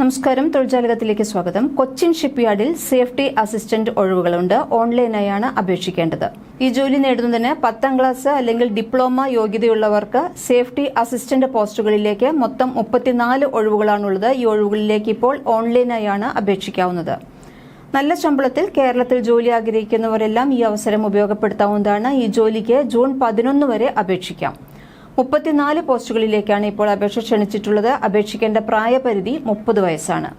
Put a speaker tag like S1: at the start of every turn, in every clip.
S1: നമസ്കാരം. തൊഴിൽജാലകത്തിലേക്ക് സ്വാഗതം. കൊച്ചിൻ ഷിപ്പ്യാർഡിൽ സേഫ്റ്റി അസിസ്റ്റന്റ് ഒഴിവുകളുണ്ട്. ഓൺലൈനായാണ് അപേക്ഷിക്കേണ്ടത്. ഈ ജോലി നേടുന്നതിന് പത്താം ക്ലാസ് അല്ലെങ്കിൽ ഡിപ്ലോമ യോഗ്യതയുള്ളവർക്ക് സേഫ്റ്റി അസിസ്റ്റന്റ് പോസ്റ്റുകളിലേക്ക് മൊത്തം മുപ്പത്തിനാല് ഒഴിവുകളാണുള്ളത്. ഈ ഒഴിവുകളിലേക്ക് ഇപ്പോൾ ഓൺലൈനായാണ് അപേക്ഷിക്കാവുന്നത്. നല്ല ശമ്പളത്തിൽ കേരളത്തിൽ ജോലി ആഗ്രഹിക്കുന്നവരെല്ലാം ഈ അവസരം ഉപയോഗപ്പെടുത്താവുന്നതാണ്. ഈ ജോലിക്ക് ജൂൺ പതിനൊന്ന് വരെ അപേക്ഷിക്കാം. മുപ്പത്തിനാല് പോസ്റ്റുകളിലേക്കാണ് ഇപ്പോൾ അപേക്ഷ ക്ഷണിച്ചിട്ടുള്ളത്. അപേക്ഷിക്കേണ്ട പ്രായപരിധി മുപ്പത് വയസ്സാണ്.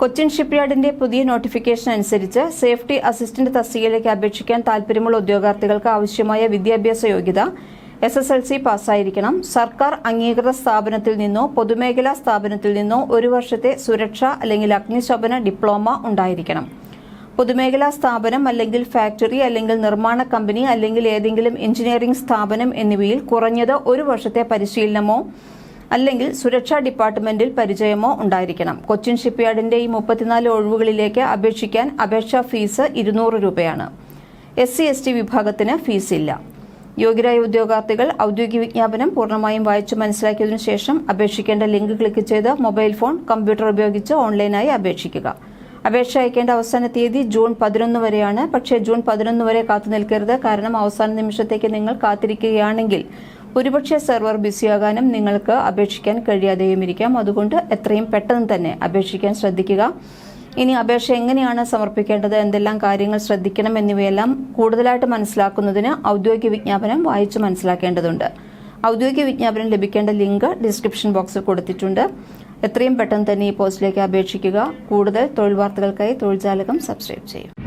S1: കൊച്ചിൻ ഷിപ്പ്യാർഡിന്റെ പുതിയ നോട്ടിഫിക്കേഷൻ അനുസരിച്ച് സേഫ്റ്റി അസിസ്റ്റന്റ് തസ്തികയിലേക്ക് അപേക്ഷിക്കാൻ താൽപര്യമുള്ള ഉദ്യോഗാർത്ഥികൾക്ക് ആവശ്യമായ വിദ്യാഭ്യാസ യോഗ്യത എസ് എസ് എൽ സി പാസ്സായിരിക്കണം. സർക്കാർ അംഗീകൃത സ്ഥാപനത്തിൽ നിന്നോ പൊതുമേഖലാ സ്ഥാപനത്തിൽ നിന്നോ ഒരു വർഷത്തെ സുരക്ഷ അല്ലെങ്കിൽ അഗ്നിശമന ഡിപ്ലോമ ഉണ്ടായിരിക്കണം. പൊതുമേഖലാ സ്ഥാപനം അല്ലെങ്കിൽ ഫാക്ടറി അല്ലെങ്കിൽ നിർമ്മാണ കമ്പനി അല്ലെങ്കിൽ ഏതെങ്കിലും എഞ്ചിനീയറിംഗ് സ്ഥാപനം എന്നിവയിൽ കുറഞ്ഞത് ഒരു വർഷത്തെ പരിശീലനമോ അല്ലെങ്കിൽ സുരക്ഷാ ഡിപ്പാർട്ട്മെന്റിൽ പരിചയമോ ഉണ്ടായിരിക്കണം. കൊച്ചിൻ ഷിപ്പ്യാർഡിന്റെ ഈ മുപ്പത്തിനാല് ഒഴിവുകളിലേക്ക് അപേക്ഷിക്കാൻ അപേക്ഷാ ഫീസ് ഇരുന്നൂറ് രൂപയാണ്. എസ് സി എസ് ടി വിഭാഗത്തിന് ഫീസില്ല. യോഗ്യരായ ഉദ്യോഗാർത്ഥികൾ ഔദ്യോഗിക വിജ്ഞാപനം പൂർണമായും വായിച്ചു മനസ്സിലാക്കിയതിനു ശേഷം അപേക്ഷിക്കേണ്ട ലിങ്ക് ക്ലിക്ക് ചെയ്ത് മൊബൈൽ ഫോൺ കമ്പ്യൂട്ടർ ഉപയോഗിച്ച് ഓൺലൈനായി അപേക്ഷിക്കുക. അപേക്ഷ അയക്കേണ്ട അവസാന തീയതി ജൂൺ പതിനൊന്ന് വരെയാണ്. പക്ഷേ ജൂൺ പതിനൊന്ന് വരെ കാത്തു നിൽക്കരുത്. കാരണം അവസാന നിമിഷത്തേക്ക് നിങ്ങൾ കാത്തിരിക്കുകയാണെങ്കിൽ ഒരുപക്ഷെ സെർവർ ബിസിയാകാനും നിങ്ങൾക്ക് അപേക്ഷിക്കാൻ കഴിയാതെയും ഇരിക്കാം. അതുകൊണ്ട് എത്രയും പെട്ടെന്ന് തന്നെ അപേക്ഷിക്കാൻ ശ്രദ്ധിക്കുക. ഇനി അപേക്ഷ എങ്ങനെയാണ് സമർപ്പിക്കേണ്ടത്? എന്തെല്ലാം കാര്യങ്ങൾ ശ്രദ്ധിക്കണം എന്നിവയെല്ലാം കൂടുതലായിട്ട് മനസ്സിലാക്കുന്നതിന് ഔദ്യോഗിക വിജ്ഞാപനം വായിച്ചു മനസ്സിലാക്കേണ്ടതുണ്ട്. ഔദ്യോഗിക വിജ്ഞാപനം ലഭിക്കേണ്ട ലിങ്ക് ഡിസ്ക്രിപ്ഷൻ ബോക്സിൽ കൊടുത്തിട്ടുണ്ട്. എത്രയും പെട്ടെന്ന് തന്നെ ഈ പോസ്റ്റിലേക്ക് അപേക്ഷിക്കുക. കൂടുതൽ തൊഴിൽ വാർത്തകൾക്കായി തൊഴിൽ ജാലകം സബ്സ്ക്രൈബ് ചെയ്യും